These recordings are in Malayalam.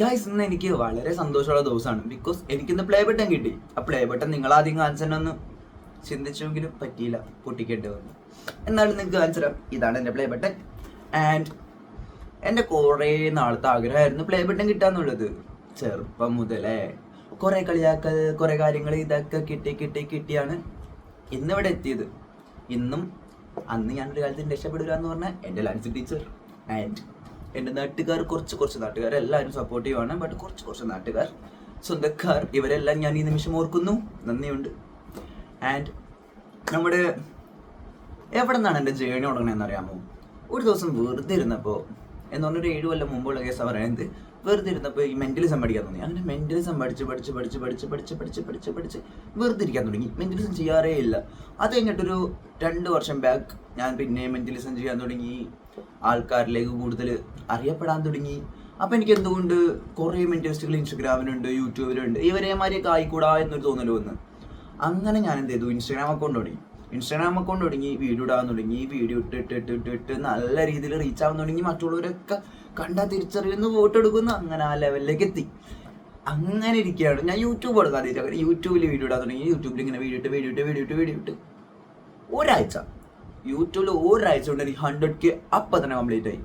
ഗൈസ് ഇന്ന് എനിക്ക് വളരെ സന്തോഷമുള്ള ദിവസമാണ്. ബിക്കോസ് എനിക്കിന്ന് പ്ലേ ബട്ടൺ കിട്ടി. ആ പ്ലേ ബട്ടൺ നിങ്ങൾ ആദ്യം കാണിച്ചെന്നൊന്ന് ചിന്തിച്ചെങ്കിലും പറ്റിയില്ല. പൊട്ടിക്കേണ്ടി വന്നു. എന്നാലും നിങ്ങൾക്ക് കാണിച്ചു തരാം. ഇതാണ് എന്റെ പ്ലേ ബട്ടൺ ആൻഡ് എന്റെ കുറേ നാളത്തെ ആഗ്രഹമായിരുന്നു പ്ലേ ബട്ടൺ കിട്ടാന്നുള്ളത്. ചെറുപ്പം മുതലേ കുറേ കളിയാക്കൽ കുറേ കാര്യങ്ങൾ ഇതൊക്കെ കിട്ടി കിട്ടി കിട്ടിയാണ് ഇന്നിവിടെ എത്തിയത്. ഇന്നും അന്ന് ഞാനൊരു കാലത്ത് രക്ഷപ്പെടുക എന്ന് പറഞ്ഞാൽ എന്റെ ലാൻസ് ടീച്ചർ. ആൻഡ് എന്റെ നാട്ടുകാർ കുറച്ച് കുറച്ച് നാട്ടുകാർ എല്ലാവരും സപ്പോർട്ടീവ് ആണ് ബട്ട് കുറച്ച് കുറച്ച് നാട്ടുകാർ സ്വന്തക്കാർ ഇവരെല്ലാം ഞാൻ ഈ നിമിഷം ഓർക്കുന്നു. നന്ദിയുണ്ട്. ആൻഡ് നമ്മുടെ എവിടെ നിന്നാണ് എന്റെ ജേണി തുടങ്ങണമെന്ന് അറിയാമോ? ഒരു ദിവസം വെറുതെ ഇരുന്നപ്പോൾ എന്ന് പറഞ്ഞൊരു ഏഴ് കൊല്ലം മുമ്പുള്ള കേസ് പറയുന്നത് വെറുതെ ഇരുന്നപ്പോൾ ഈ മെന്റലിസം പഠിക്കാൻ തുടങ്ങി അങ്ങനെ മെന്റലിസം പഠിച്ച് പഠിച്ച് പഠിച്ച് പഠിച്ച് പഠിച്ച് പഠിച്ച് പഠിച്ച് പഠിച്ച് വെറുതെ ഇരിക്കാൻ തുടങ്ങി. മെന്റലിസം ചെയ്യാറേ ഇല്ല. അത് കഴിഞ്ഞിട്ടൊരു രണ്ട് വർഷം ബാക്ക് ഞാൻ പിന്നെ മെന്റലിസം ചെയ്യാൻ തുടങ്ങി. ആൾക്കാരിലേക്ക് കൂടുതൽ അറിയപ്പെടാൻ തുടങ്ങി. അപ്പം എനിക്ക് എന്തുകൊണ്ട് കുറേ മെന്റലിസ്റ്റുകൾ ഇൻസ്റ്റഗ്രാമിലുണ്ട് യൂട്യൂബിലുണ്ട് ഇവരേമാരെയൊക്കെ ആയിക്കൂടാ എന്നൊരു തോന്നൽ വന്ന്. അങ്ങനെ ഞാൻ എന്ത് ചെയ്തു? ഇൻസ്റ്റാഗ്രാം അക്കൗണ്ട് തുടങ്ങി. ഇൻസ്റ്റാഗ്രാം അക്കൗണ്ട് തുടങ്ങി വീഡിയോ ഇടാൻ തുടങ്ങി വീഡിയോ ഇട്ട് ഇട്ട് ഇട്ട് ഇട്ട് ഇട്ട് നല്ല രീതിയിൽ റീച്ച് ആവാൻ തുടങ്ങി. മറ്റുള്ളവരൊക്കെ കണ്ടാൽ തിരിച്ചറിയുന്നു ഫോട്ടോ എടുക്കുന്നു അങ്ങനെ ആ ലെവലിലേക്ക് എത്തി. അങ്ങനെ ഇരിക്കുകയാണ്. ഞാൻ യൂട്യൂബ് കൊടുക്കാതെ യൂട്യൂബിൽ വീഡിയോ ഇടാൻ തുടങ്ങി. യൂട്യൂബിൽ ഇങ്ങനെ വീഡിയോ ഇട്ട് വീഡിയോ ഇട്ട് വീഡിയോ ഇട്ട് വീഡിയോ ഇട്ട്. ഒരാഴ്ച. യൂട്യൂബിൽ ഒരാഴ്ച കൊണ്ട് എനിക്ക് ഹൺഡ്രഡ് കെ അപ്പം തന്നെ കംപ്ലീറ്റ് ആയി.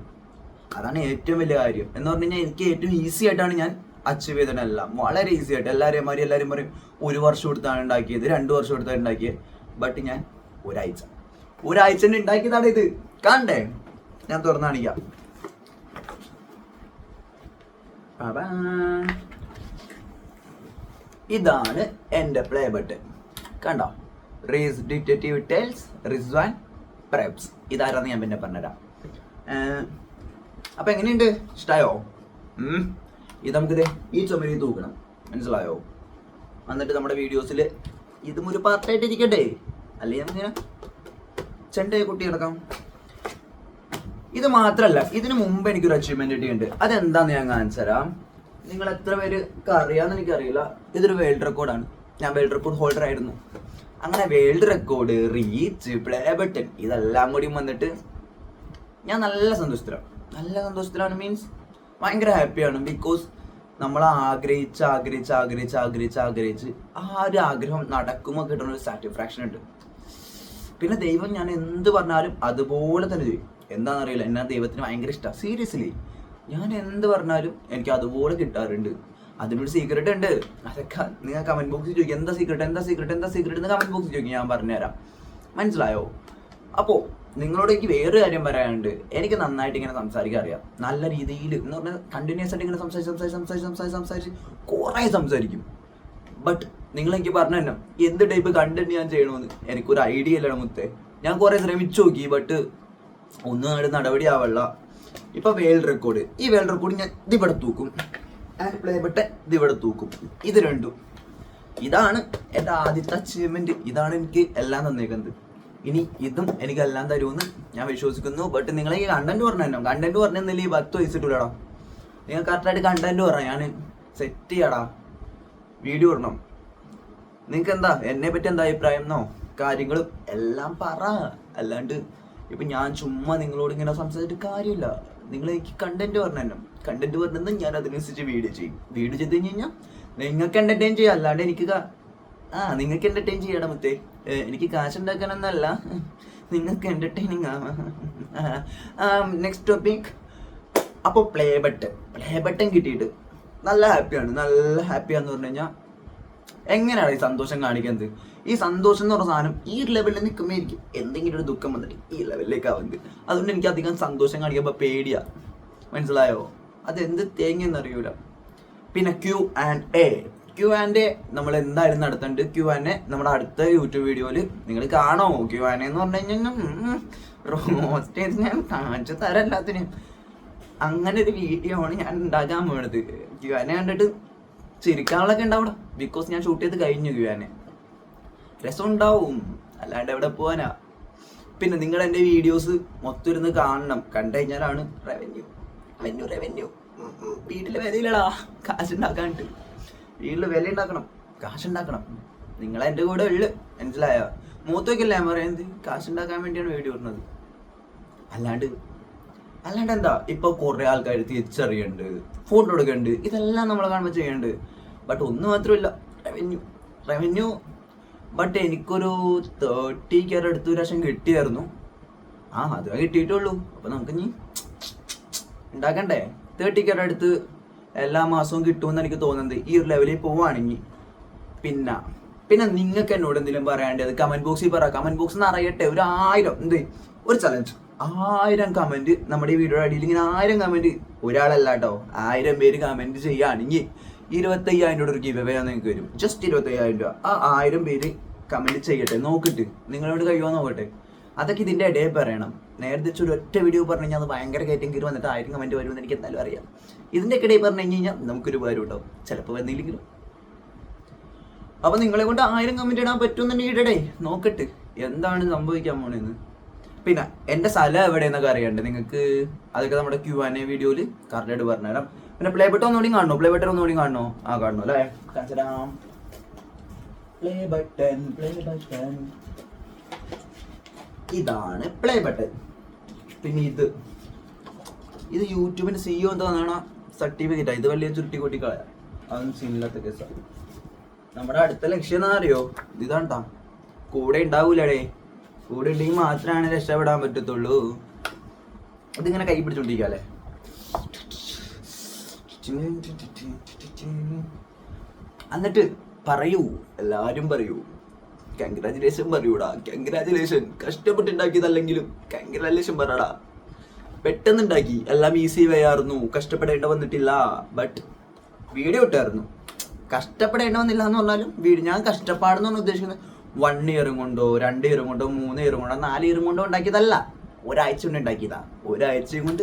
അതാണ് ഏറ്റവും വലിയ കാര്യം. എന്ന് പറഞ്ഞു കഴിഞ്ഞാൽ എനിക്ക് ഏറ്റവും ഈസി ആയിട്ടാണ് ഞാൻ അച്ചീവ് ചെയ്തിട്ടെല്ലാം വളരെ ഈസി ആയിട്ട്. എല്ലാവരെയും മാതിരി എല്ലാവരും പറയും ഒരു വർഷം എടുത്താണ് ഉണ്ടാക്കിയത് രണ്ട് വർഷം എടുത്താണ് ഉണ്ടാക്കിയത്. ബട്ട് ഞാൻ ഒരാഴ്ച. ഒരാഴ്ച തന്നെ ഉണ്ടാക്കിയതാണ് ഇത്. കണ്ടേ? ഞാൻ തുറന്നു കാണിക്കാം. ഇതാണ് എന്റെ പ്ലേ ബട്ടൺ കണ്ടോ? റീസ് ഡിറ്റക്റ്റീവ് ടെൽസ് റിസ്വാൻ പ്രേപ്സ് ഇതാരാന്ന് ഞാൻ പിന്നെ പറഞ്ഞുതരാം. അപ്പം എങ്ങനെയുണ്ട്? ഇഷ്ടായോ? ഉം. ഇത് നമുക്കിത് ഈ ചുമരി തൂക്കണം. മനസ്സിലായോ? എന്നിട്ട് നമ്മുടെ വീഡിയോസിൽ ഇതും ഒരു പാർട്ടായിട്ട് ഇരിക്കട്ടെ. അല്ലെങ്കിൽ നമുക്കിങ്ങനെ ചെണ്ടയെ കുട്ടി കിടക്കാം ഇത് മാത്രമല്ല ഇതിനു മുമ്പ് എനിക്കൊരു അച്ചീവ്മെന്റ് കിട്ടിയിട്ടുണ്ട്. അതെന്താന്ന് ഞാൻ കാണിച്ചു തരാം നിങ്ങൾ എത്ര പേര് അറിയാന്ന് എനിക്കറിയില്ല. ഇതൊരു വേൾഡ് റെക്കോർഡാണ് ഞാൻ വേൾഡ് റെക്കോർഡ് ഹോൾഡർ ആയിരുന്നു. അങ്ങനെ world record reach play button ഇതെല്ലാം കൂടി വന്നിട്ട് ഞാൻ നല്ല സന്തോഷത്തിലാണ് നല്ല സന്തോഷത്തിലാണ് മീൻസ് ഭയങ്കര ഹാപ്പിയാണ് ബിക്കോസ് നമ്മൾ ആഗ്രഹിച്ച് ആഗ്രഹിച്ച് ആഗ്രഹിച്ച് ആഗ്രഹിച്ച് ആഗ്രഹിച്ച് ആ ഒരു ആഗ്രഹം നടക്കുമ്പോൾ കിട്ടുന്ന ഒരു സാറ്റിസ്ഫാക്ഷൻ ഉണ്ട്. പിന്നെ ദൈവം ഞാൻ എന്ത് പറഞ്ഞാലും അതുപോലെ തന്നെ ചെയ്യും. എന്താണെന്നറിയില്ല. എന്നാ ദൈവത്തിന് ഭയങ്കര ഇഷ്ടമാണ് സീരിയസ്ലി ഞാൻ എന്ത് പറഞ്ഞാലും എനിക്ക് അതുപോലെ കിട്ടാറുണ്ട്. അതിനൊരു സീക്രട്ട് ഉണ്ട്. അതൊക്കെ നിങ്ങൾ കമന്റ് ബോക്സിൽ ചോദിക്കും. എന്താ സീക്രട്ട് എന്താ സീക്രട്ട് എന്താ സീക്രട്ട് എന്ന് കമന്റ് ബോക്സിൽ ചോദിക്കും. ഞാൻ പറഞ്ഞുതരാം. മനസ്സിലായോ? അപ്പോൾ നിങ്ങളോട് എനിക്ക് വേറൊരു കാര്യം പറയാനുണ്ട്. എനിക്ക് നന്നായിട്ട് ഇങ്ങനെ സംസാരിക്കാൻ അറിയാം. നല്ല രീതിയിൽ എന്ന് പറഞ്ഞാൽ കണ്ടിന്യൂസ് ആയിട്ട് ഇങ്ങനെ സംസാരിച്ച് സംസാരിച്ച് സംസാരിച്ച് സംസാരിച്ച് സംസാരിച്ച് കുറേ സംസാരിക്കും. ബട്ട് നിങ്ങൾ എനിക്ക് പറഞ്ഞു തന്നെ എന്ത് ടൈപ്പ് കണ്ടന്റ് ഞാൻ ചെയ്യണമെന്ന് എനിക്കൊരു ഐഡിയ ഇല്ല മുത്തേ. ഞാൻ കുറെ ശ്രമിച്ചു നോക്കി ബട്ട് ഒന്നും നടപടി ആവല്ല ഇപ്പൊ വേൾഡ് റെക്കോർഡ് ഈ വേൾഡ് റെക്കോർഡ് ഞാൻ ഇതിവിടെ തൂക്കും. ആൻഡ് പ്ലേ ബട്ടൺ ഇവിടെ തൂക്കും. ഇത് രണ്ടും. ഇതാണ് എന്റെ ആദ്യത്തെ അച്ചീവ്മെന്റ് ഇതാണ് എനിക്ക് എല്ലാം തന്നേക്കുന്നത്. ഇനി ഇതും എനിക്ക് എല്ലാം തരുമെന്ന് ഞാൻ വിശ്വസിക്കുന്നു. ബട്ട് നിങ്ങൾ ഈ കണ്ടന്റ് പറഞ്ഞു തന്നെ കണ്ടന്റ് പറഞ്ഞില്ല ഈ പത്ത് വയസ്സിട്ടില്ലടാ നിങ്ങൾ കറക്റ്റായിട്ട് കണ്ടന്റ് പറഞ്ഞു ഞാൻ സെറ്റ് ചെയ്യാടാ. വീഡിയോ ഇടണം. നിങ്ങൾക്ക് എന്താ എന്നെ പറ്റി എന്താ അഭിപ്രായം? എന്നോ കാര്യങ്ങളും എല്ലാം പറ. അല്ലാണ്ട് ഇപ്പൊ ഞാൻ ചുമ്മാ നിങ്ങളോട് ഇങ്ങനെ സംസാരിച്ചിട്ട് കാര്യമില്ല. നിങ്ങൾ എനിക്ക് കണ്ടന്റ് പറഞ്ഞു കണ്ടന്റ് വരുന്നത് ഞാൻ അതിനനുസരിച്ച് വീഡിയോ ചെയ്യും. വീഡിയോ ചെയ്ത് കഴിഞ്ഞ് കഴിഞ്ഞാൽ നിങ്ങൾക്ക് എന്റർടൈൻ ചെയ്യാം. അല്ലാണ്ട് എനിക്ക് ആ നിങ്ങൾക്ക് എന്റർടൈൻ ചെയ്യണം മുത്തേ. എനിക്ക് കാശ് ഉണ്ടാക്കാനൊന്നല്ല നിങ്ങൾക്ക് എന്റർടൈനിങ് നെക്സ്റ്റ് ടോപ്പിക് അപ്പോൾ പ്ലേ ബട്ടൺ പ്ലേ ബട്ടൺ കിട്ടിയിട്ട് നല്ല ഹാപ്പിയാണ് നല്ല ഹാപ്പിയാന്ന് പറഞ്ഞു കഴിഞ്ഞാൽ എങ്ങനെയാണ് ഈ സന്തോഷം കാണിക്കുന്നത്? ഈ സന്തോഷം എന്ന് പറഞ്ഞ സാധനം ഈ ലെവലിൽ നിൽക്കുമ്പോൾ എനിക്ക് എന്തെങ്കിലും ഒരു ദുഃഖം വന്നിട്ട് ഈ ലെവലിലേക്ക് ആവുന്നത്. അതുകൊണ്ട് എനിക്ക് അധികം സന്തോഷം കാണിക്കുമ്പോൾ പേടിയാ. മനസ്സിലായോ? അത് എന്ത് തേങ്ങയെന്ന് അറിയൂല പിന്നെ Q and A Q and A നമ്മൾ എന്തായാലും നടത്തുന്നുണ്ട് ക്യൂ ആൻഡ് എ നമ്മുടെ അടുത്ത യൂട്യൂബ് വീഡിയോയിൽ നിങ്ങൾ കാണോ? ക്യൂ ആൻഡ് എന്ന് പറഞ്ഞു കഴിഞ്ഞാൽ റോസ്റ്റ് ഞാൻ കാണിച്ചു തരല്ലാത്തിനും അങ്ങനെ ഒരു വീഡിയോ ആണ് ഞാൻ ഉണ്ടാക്കാൻ പോണത്. ക്യൂ ആൻഡ് എ കണ്ടിട്ട് ചിരിക്കാനുള്ളൊക്കെ ഉണ്ടാവണം ബിക്കോസ് ഞാൻ ഷൂട്ട് ചെയ്ത് കഴിഞ്ഞു ക്യൂ ആൻഡ് എ രസം ഉണ്ടാവും അല്ലാണ്ട് എവിടെ പോവാനാ? പിന്നെ നിങ്ങൾ എന്റെ വീഡിയോസ് മൊത്തം ഇരുന്ന് കാണണം. കണ്ടു കഴിഞ്ഞാലാണ് റവന്യൂ റവന്യൂ റവന്യൂ വീട്ടിൽ വിലയില്ലടാ. കാശുണ്ടാക്കാണ്ട്. വീട്ടിൽ വില ഉണ്ടാക്കണം കാശുണ്ടാക്കണം. നിങ്ങൾ എന്റെ കൂടെ ഉള്ളു. മനസ്സിലായോ? മൂത്തൊക്കെയല്ലേ ഞാൻ പറയുന്നത്? കാശുണ്ടാക്കാൻ വേണ്ടിയാണ് വീഡിയോ ഇടുന്നത്. അല്ലാണ്ട് അല്ലാണ്ട് എന്താ? ഇപ്പൊ കുറെ ആൾക്കാർ തിരിച്ചറിയുന്നുണ്ട് ഫോട്ടോ എടുക്കുന്നുണ്ട് ഇതെല്ലാം നമ്മൾ കാണുമ്പോൾ ചെയ്യുന്നുണ്ട് ബട്ട് ഒന്ന് മാത്രമല്ല റവന്യൂ റവന്യൂ ബട്ട് എനിക്കൊരു തേർട്ടി കെയർ അടുത്ത് ഒരു പ്രാവശ്യം കിട്ടിയായിരുന്നു. ആ അത് കിട്ടിയിട്ടുള്ളൂ അപ്പൊ നമുക്ക് ഇനി ഉണ്ടാക്കണ്ടേ? തേർട്ടി കെയർ അടുത്ത് എല്ലാ മാസവും കിട്ടുമെന്ന് എനിക്ക് തോന്നുന്നത് ഈ ഒരു ലെവലിൽ പോവുകയാണെങ്കിൽ പിന്നെ പിന്നെ നിങ്ങൾക്ക് എന്നോട് എന്തെങ്കിലും പറയാണ്ടത് കമന്റ് ബോക്സിൽ പറ. കമന്റ് ബോക്സ് എന്ന് അറിയട്ടെ ഒരു ആയിരം എന്ത്? ഒരു ചലഞ്ച് ആയിരം കമന്റ് നമ്മുടെ ഈ വീഡിയോയുടെ അടിയിൽ ഇങ്ങനെ ആയിരം കമന്റ് ഒരാളല്ല കേട്ടോ ആയിരം പേര് കമന്റ് ചെയ്യുകയാണെങ്കിൽ ഇരുപത്തയ്യായിരം രൂപ ഒരു ഗീവ് അവേ നിങ്ങൾക്ക് വരും ജസ്റ്റ് ഇരുപത്തയ്യായിരം രൂപ. ആ ആയിരം പേര് കമന്റ് ചെയ്യട്ടെ നോക്കിട്ട്. നിങ്ങളോട് കഴിയുമോ നോക്കട്ടെ. അതൊക്കെ ഇതിന്റെ ഇടയിൽ പറയണം. നേരത്തെ ഒരു ഒറ്റ വീഡിയോ പറഞ്ഞു കഴിഞ്ഞാൽ അത് ഭയങ്കര കയറ്റം കയറി വന്നിട്ട് ആയിരം കമന്റ് വരുമെന്ന് എനിക്ക് എന്തായാലും അറിയാം. ഇതിന്റെ ഇടയിൽ പറഞ്ഞു കഴിഞ്ഞ് കഴിഞ്ഞാൽ നമുക്കൊരു ഉപകാരം ഉണ്ടാവും ചിലപ്പോൾ വന്നില്ലെങ്കിലും. അപ്പോൾ നിങ്ങളെ കൊണ്ട് ആയിരം കമന്റ് ഇടാൻ പറ്റുമെന്നുണ്ടെങ്കിൽ ഇടടേ. നോക്കട്ടെ എന്താണ് സംഭവിക്കാൻ പോണെന്ന്. പിന്നെ എന്റെ സ്ഥലം എവിടെയെന്നൊക്കെ അറിയണ്ടേ നിങ്ങൾക്ക് അതൊക്കെ നമ്മുടെ ക്യു ആൻ എ വീഡിയോയിൽ കറക്റ്റായിട്ട് പറഞ്ഞുതരാം. പിന്നെ പ്ലേ ബട്ടൺ ഒന്നുകൂടി കാണണോ? പ്ലേ ബട്ടൺ ഒന്നുകൂടി കാണണോ? ആ കാണണോ അല്ലേ? കാണിച്ചരാം പ്ലേ ബട്ടൺ പ്ലേ ബട്ടൺ ഇതാണ് പ്ലേ ബട്ടൺ പിന്നെ ഇത്. ഇത് യൂട്യൂബിന്റെ സിഇഒ എന്താ സർട്ടിഫിക്കറ്റ് ഇത് വലിയ ചുരുട്ടി കൂട്ടി കളയാം അതൊന്നും സീനില്ലാത്ത കേസാണ് നമ്മുടെ അടുത്ത ലക്ഷ്യം എന്താ അറിയോ? ഇതാണ്ടാ കൂടെ ഉണ്ടാവൂലടേ. കൂടെ ഉണ്ടെങ്കിൽ മാത്രമാണ് രക്ഷപ്പെടാൻ പറ്റത്തുള്ളൂ. അതിങ്ങനെ കൈ പിടിച്ചോണ്ടിരിക്കല്ലേ എന്നിട്ട് പറയൂ. എല്ലാരും പറയൂ. കൺഗ്രാചുലേഷൻ പറയൂടാ. കൺഗ്രാചുലേഷൻ കഷ്ടപ്പെട്ടുണ്ടാക്കിയതല്ലെങ്കിലും കൺഗ്രാചുലേഷൻ പറയടാ പെട്ടെന്ന് ഉണ്ടാക്കി എല്ലാം ഈസി വേ ആയിരുന്നു. കഷ്ടപ്പെടേണ്ട വന്നിട്ടില്ല. ബട്ട് വീഡിയോ ഇട്ടായിരുന്നു. കഷ്ടപ്പെടേണ്ട വന്നില്ല എന്ന് പറഞ്ഞാലും വീഡിയോ ഞാൻ കഷ്ടപ്പാടെന്ന് പറഞ്ഞാൽ ഉദ്ദേശിക്കുന്നത് വൺ ഇയറും കൊണ്ടോ രണ്ട് ഇയറും കൊണ്ടോ മൂന്ന് ഇയറും കൊണ്ടോ നാല് ഇയറും കൊണ്ടോ ഉണ്ടാക്കിയതല്ല. ഒരാഴ്ച കൊണ്ട് ഉണ്ടാക്കിയതാ. ഒരാഴ്ചയും കൊണ്ട്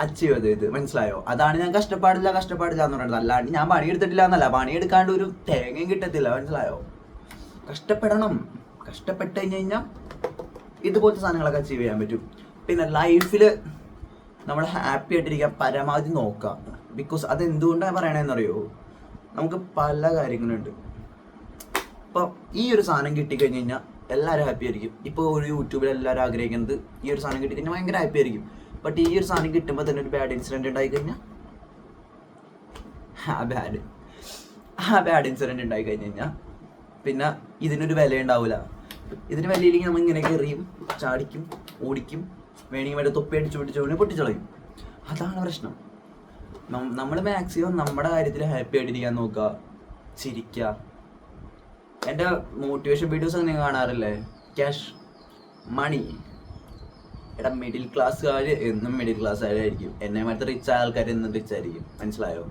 അച്ചീവ് ചെയ്ത് ഇത് മനസ്സിലായോ? അതാണ് ഞാൻ കഷ്ടപ്പാടില്ല കഷ്ടപ്പാടില്ല എന്ന് പറയുന്നത് അല്ലാണ്ട് ഞാൻ പണിയെടുത്തിട്ടില്ല എന്നല്ല. പണിയെടുക്കാണ്ട് ഒരു തേങ്ങയും കിട്ടത്തില്ല. മനസ്സിലായോ? കഷ്ടപ്പെടണം. കഷ്ടപ്പെട്ട് കഴിഞ്ഞ് കഴിഞ്ഞാൽ ഇതുപോലത്തെ സാധനങ്ങളൊക്കെ അച്ചീവ് ചെയ്യാൻ പറ്റും. പിന്നെ ലൈഫിൽ നമ്മൾ ഹാപ്പി ആയിട്ടിരിക്കാൻ പരമാവധി നോക്കുക ബിക്കോസ് അത് എന്തുകൊണ്ടാണ് പറയണതെന്നറിയോ നമുക്ക് പല കാര്യങ്ങളുണ്ട്. ഇപ്പോൾ ഈ ഒരു സാധനം കിട്ടിക്കഴിഞ്ഞ് കഴിഞ്ഞാൽ എല്ലാവരും ഹാപ്പി ആയിരിക്കും. ഇപ്പോൾ ഒരു യൂട്യൂബിൽ എല്ലാവരും ആഗ്രഹിക്കുന്നത് ഈ ഒരു സാധനം കിട്ടിക്കഴിഞ്ഞാൽ ഭയങ്കര ഹാപ്പി ആയിരിക്കും. ബട്ട് ഈ ഒരു സാധനം കിട്ടുമ്പോൾ തന്നെ ഒരു ബാഡ് ഇൻസിഡന്റ് ഉണ്ടായി കഴിഞ്ഞാൽ ആ ബാഡ് ആ ബാഡ് ഇൻസിഡന്റ് ഉണ്ടായി കഴിഞ്ഞ് കഴിഞ്ഞാൽ പിന്നെ ഇതിനൊരു വില ഉണ്ടാവില്ല ഇതിന് വിലയില്ലെങ്കിൽ നമ്മൾ ഇങ്ങനെ കയറിയും ചാടിക്കും ഓടിക്കും വേണമെങ്കിൽ വേണ്ട തൊപ്പി അടിച്ചു പിടിച്ചു കൊണ്ട് പൊട്ടിച്ചളയും. അതാണ് പ്രശ്നം. നമ്മൾ മാക്സിമം നമ്മുടെ കാര്യത്തിൽ ഹാപ്പി ആയിട്ടിരിക്കാൻ നോക്കുക ചിരിക്കുക. എന്റെ മോട്ടിവേഷൻ വീഡിയോസ് അങ്ങനെ കാണാറില്ലേ? ക്യാഷ് മണി എടാ മിഡിൽ ക്ലാസ്സുകാർ എന്നും മിഡിൽ ക്ലാസ്സുകാരായിരിക്കും എന്നെ മറ്റേ റിച്ച് ആൾക്കാർ എന്നും റിച്ച് ആയിരിക്കും. മനസ്സിലായോ?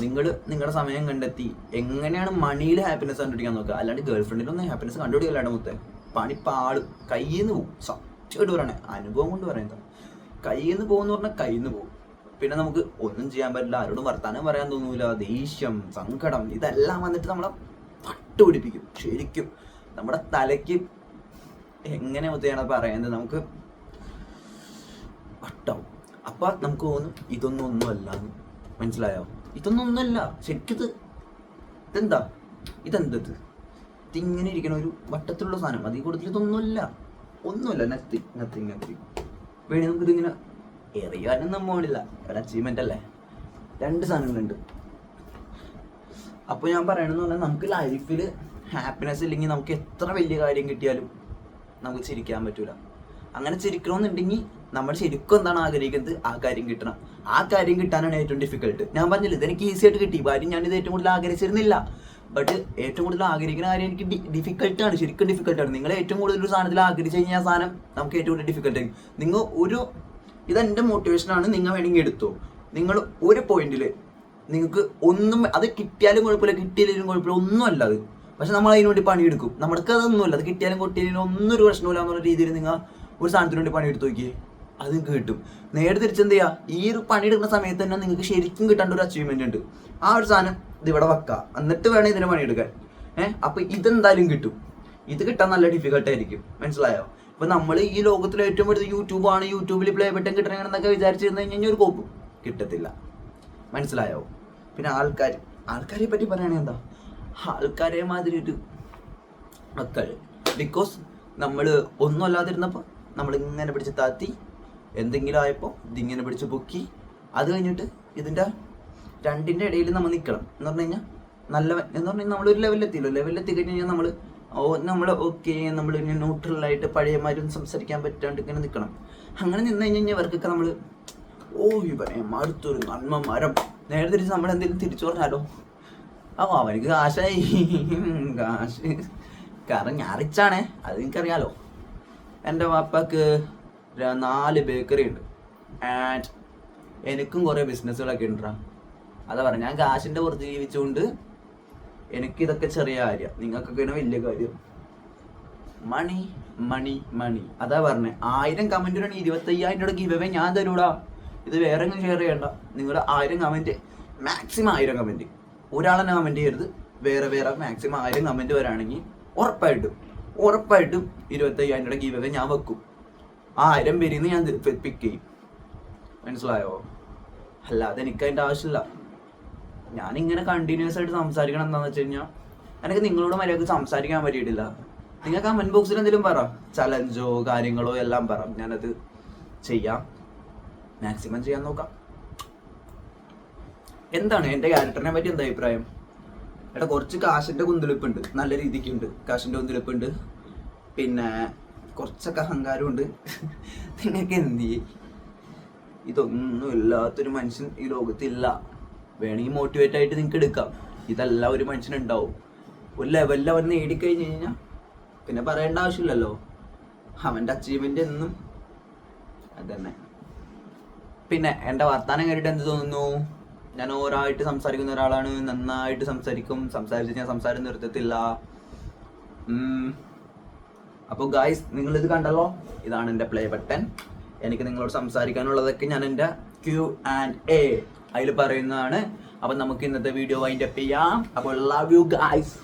നിങ്ങൾ നിങ്ങളുടെ സമയം കണ്ടെത്തി. എങ്ങനെയാണ് മണിയിൽ ഹാപ്പിനെസ് കണ്ടുപിടിക്കാൻ നോക്കുക? അല്ലാണ്ട് ഗേൾ ഫ്രണ്ടിലൊന്നും ഹാപ്പിനെസ് കണ്ടുപിടിക്കല്ലാണ്ട് മുത്തേ. പണി പാടും കയ്യിൽ നിന്ന് പോകും സത്യമായിട്ട് പറയണേ. അനുഭവം കൊണ്ട് പറയുന്നത് കയ്യിൽ നിന്ന് പോകുമെന്ന് പറഞ്ഞാൽ കയ്യിൽ നിന്ന് പോകും പിന്നെ നമുക്ക് ഒന്നും ചെയ്യാൻ പറ്റില്ല. ആരോടും വർത്താനം പറയാൻ തോന്നൂല. ദേഷ്യം സങ്കടം ഇതെല്ലാം വന്നിട്ട് നമ്മളെ പട്ടുപിടിപ്പിക്കും ശരിക്കും നമ്മുടെ തലയ്ക്ക് എങ്ങനെ മുത്തയാണ് പറയുന്നത് നമുക്ക് വട്ടാവും. അപ്പൊ നമുക്ക് തോന്നും ഇതൊന്നും ഒന്നുമല്ല. മനസ്സിലായോ? ഇതൊന്നും ഒന്നുമല്ല ശരിക്കിത് ഇതെന്താ? ഇതെന്തത്? ഇതിങ്ങനെ ഇരിക്കണ ഒരു വട്ടത്തിലുള്ള സാധനം. അതിൽ കൂടുതൽ ഇതൊന്നുമല്ല. ഒന്നുമില്ല. നത്തിങ് നത്തിങ് നത്തിങ് വേണി നമുക്ക് ഇതിങ്ങനെ എറിയാനും നമ്മളില്ല ഒരു അച്ചീവ്മെന്റ് അല്ലേ? രണ്ട് സാധനങ്ങളുണ്ട്. അപ്പോൾ ഞാൻ പറയണെന്ന് പറഞ്ഞാൽ നമുക്ക് ലൈഫിൽ ഹാപ്പിനെസ് ഇല്ലെങ്കിൽ നമുക്ക് എത്ര വലിയ കാര്യം കിട്ടിയാലും നമുക്ക് ചിരിക്കാൻ പറ്റൂല. അങ്ങനെ ചിരിക്കണമെന്നുണ്ടെങ്കിൽ നമ്മൾ ശരിക്കും എന്താണ് ആഗ്രഹിക്കുന്നത്? ആ കാര്യം കിട്ടണം. ആ കാര്യം കിട്ടാനാണ് ഏറ്റവും ഡിഫിക്കൽട്ട് ഞാൻ പറഞ്ഞില്ല ഇതെനിക്ക് ഈസി ആയിട്ട് കിട്ടി. കാര്യം ഞാനിത് ഏറ്റവും കൂടുതൽ ആഗ്രഹിച്ചിരുന്നില്ല. ബട്ട് ഏറ്റവും കൂടുതൽ ആഗ്രഹിക്കുന്ന കാര്യം എനിക്ക് ഡിഫിക്കൽട്ടാണ് ശരിക്കും ഡിഫിക്കൽട്ടാണ് നിങ്ങൾ ഏറ്റവും കൂടുതൽ ഒരു സാധനത്തിൽ ആഗ്രഹിച്ചു കഴിഞ്ഞാൽ സാധനം നമുക്ക് ഏറ്റവും കൂടുതൽ ഡിഫിക്കൽട്ട് ആയിരിക്കും. നിങ്ങൾ ഒരു ഇതെന്റെ മോട്ടിവേഷനാണ് നിങ്ങൾ വേണമെങ്കിൽ എടുത്തോ. നിങ്ങൾ ഒരു പോയിന്റിൽ നിങ്ങൾക്ക് ഒന്നും അത് കിട്ടിയാലും കുഴപ്പമില്ല. കിട്ടിയില്ലെങ്കിലും കുഴപ്പമില്ല. ഒന്നും അല്ല അത്. പക്ഷെ നമ്മൾ അതിന് വേണ്ടി പണിയെടുക്കും. നമ്മൾക്ക് അതൊന്നുമില്ല. അത് കിട്ടിയാലും കൊട്ടിയാലും ഒന്നും ഒരു പ്രശ്നമില്ല എന്നുള്ള രീതിയിൽ നിങ്ങൾ ഒരു സാധനത്തിന് വേണ്ടി പണിയെടുത്ത് നോക്കിയേ. അത് നിങ്ങൾക്ക് കിട്ടും. നേരെ തിരിച്ചെന്ത് ചെയ്യുക ഈ ഒരു പണിയെടുക്കുന്ന സമയത്ത് തന്നെ നിങ്ങൾക്ക് ശരിക്കും കിട്ടേണ്ട ഒരു അച്ചീവ്മെന്റ് ഉണ്ട്. ആ ഒരു സാധനം ഇത് ഇവിടെ വെക്കുക എന്നിട്ട് വേണം ഇതിന് പണിയെടുക്കാൻ. ഏഹ് അപ്പൊ ഇതെന്തായാലും കിട്ടും. ഇത് കിട്ടാൻ നല്ല ഡിഫിക്കൽട്ട് ആയിരിക്കും. മനസ്സിലായോ? ഇപ്പൊ നമ്മൾ ഈ ലോകത്തിലെ ഏറ്റവും വലുത് യൂട്യൂബാണ് യൂട്യൂബിൽ പ്ലേ ബട്ടൺ കിട്ടണമെന്നൊക്കെ വിചാരിച്ചിരുന്നു കഴിഞ്ഞാൽ ഒരു കോപ്പും. കിട്ടത്തില്ല. മനസ്സിലായോ? പിന്നെ ആൾക്കാർ ആൾക്കാരെ പറ്റി പറയുകയാണെങ്കിൽ എന്താ? ആൾക്കാരെ മാതിരി ഒരു മക്കൾ. ബിക്കോസ് നമ്മൾ ഒന്നും അല്ലാതിരുന്നപ്പോൾ നമ്മൾ ഇങ്ങനെ പിടിച്ച് താത്തി എന്തെങ്കിലും ആയപ്പോൾ ഇതിങ്ങനെ പിടിച്ച് പൊക്കി. അത് കഴിഞ്ഞിട്ട് ഇതിന്റെ രണ്ടിന്റെ ഇടയിൽ നമ്മൾ നിൽക്കണം എന്ന് പറഞ്ഞു കഴിഞ്ഞാൽ നല്ല എന്ന് പറഞ്ഞാൽ നമ്മളൊരു ലെവലിലെത്തിയല്ലോ ലെവലിലെത്തി കഴിഞ്ഞ് കഴിഞ്ഞാൽ നമ്മൾ ഓ നമ്മൾ ഓക്കെ നമ്മൾ ഇനി ന്യൂട്രലായിട്ട് പഴയമാരും സംസാരിക്കാൻ പറ്റാണ്ട് ഇങ്ങനെ നിൽക്കണം അങ്ങനെ നിന്ന് കഴിഞ്ഞ് കഴിഞ്ഞാൽ ഇവർക്കൊക്കെ നമ്മൾ ഓ ഇവനെ അടുത്തൊരു നന്മ മരം നേരെ തിരിച്ച് നമ്മൾ എന്തെങ്കിലും തിരിച്ചു പറഞ്ഞാലോ? ആ അവനിക്ക് കാശായി. കാശ്. കാരണം ഞാൻ റിച്ചാണേ അത് എനിക്കറിയാലോ. എന്റെ വാപ്പാക്ക് നാല് ബേക്കറി ഉണ്ട്. ആൻഡ് എനിക്കും കുറേ ബിസിനസ്സുകളൊക്കെ ഉണ്ടാ അതാ പറഞ്ഞ ഞാൻ കാശിന്റെ പുറത്ത് ജീവിച്ചുകൊണ്ട് എനിക്കിതൊക്കെ ചെറിയ കാര്യം. നിങ്ങൾക്കൊക്കെയാണ് വലിയ കാര്യം. മണി മണി മണി അതാ പറഞ്ഞേ ആയിരം കമന്റിനാണ് ഇരുപത്തയ്യായിരം രൂപ ഗിവേ ഞാൻ തരൂടാ. ഇത് വേറെ ഷെയർ ചെയ്യണ്ട. നിങ്ങൾ ആയിരം കമന്റ് മാക്സിമം ആയിരം കമന്റ് ഒരാളെന്നെ കമന്റ് ചെയ്യരുത്. വേറെ വേറെ മാക്സിമം ആയിരം കമന്റ് വരാണെങ്കിൽ ഉറപ്പായിട്ടും ഉറപ്പായിട്ടും ഇരുപത്തയ്യായിരം രൂപ ഗിവേ ഞാൻ വെക്കും. ആയിരം പേരിൽ നിന്ന് ഞാൻ പിക്ക് ചെയ്യും. മനസ്സിലായോ? അല്ലാതെ എനിക്ക് അതിന്റെ ആവശ്യമില്ല. ഞാൻ ഇങ്ങനെ കണ്ടിന്യൂസ് ആയിട്ട് സംസാരിക്കണം എന്താണെന്ന് വെച്ച് കഴിഞ്ഞാൽ എനിക്ക് നിങ്ങളോട് മര്യാദയ്ക്ക് സംസാരിക്കാൻ പറ്റിയിട്ടില്ല. നിങ്ങൾ കമന്റ് ബോക്സിൽ എന്തെങ്കിലും പറ. ചലഞ്ചോ കാര്യങ്ങളോ എല്ലാം പറ. ഞാനത് ചെയ്യാം. മാക്സിമം ചെയ്യാൻ നോക്കാം. എന്താണ് എന്റെ ക്യാരക്ടറിനെ പറ്റി എന്താ അഭിപ്രായം? എടാ കുറച്ച് കാശിന്റെ കുന്തിളിപ്പുണ്ട്. നല്ല രീതിക്കുണ്ട്. കാശിന്റെ കുന്തിളിപ്പുണ്ട്. പിന്നെ കുറച്ചൊക്കെ അഹങ്കാരമുണ്ട്. നിങ്ങൾക്ക് എന്ത് ചെയ്യും? ഇതൊന്നും ഇല്ലാത്തൊരു മനുഷ്യൻ ഈ ലോകത്തില്ല. വേണമെങ്കിൽ മോട്ടിവേറ്റ് ആയിട്ട് നിങ്ങൾക്ക് എടുക്കാം. ഇതല്ല ഒരു മനുഷ്യനുണ്ടാവും. ഒരു ലെവലിൽ അവൻ നേടിക്കഴിഞ്ഞ് കഴിഞ്ഞാൽ പിന്നെ പറയേണ്ട ആവശ്യമില്ലല്ലോ. അവന്റെ അച്ചീവ്മെന്റ് എന്നും അതന്നെ. പിന്നെ എന്റെ വർത്താനം കേട്ടിട്ട് എന്ത് തോന്നുന്നു? ഞാൻ ഓരോട്ട് സംസാരിക്കുന്ന ഒരാളാണ്. നന്നായിട്ട് സംസാരിക്കും. സംസാരിച്ച് ഞാൻ സംസാരം നിർത്തത്തില്ല. അപ്പോൾ ഗായ്സ് ഇത് കണ്ടല്ലോ? ഇതാണ് എന്റെ പ്ലേ ബട്ടൺ എനിക്ക് നിങ്ങളോട് സംസാരിക്കാനുള്ളതൊക്കെ ഞാൻ എന്റെ ക്യൂ ആൻഡ് എ അതിൽ പറയുന്നതാണ്. അപ്പം നമുക്ക് ഇന്നത്തെ വീഡിയോ വൈൻഡപ്പ് ചെയ്യാം. അപ്പോൾ ലവ് യു ഗായ്സ്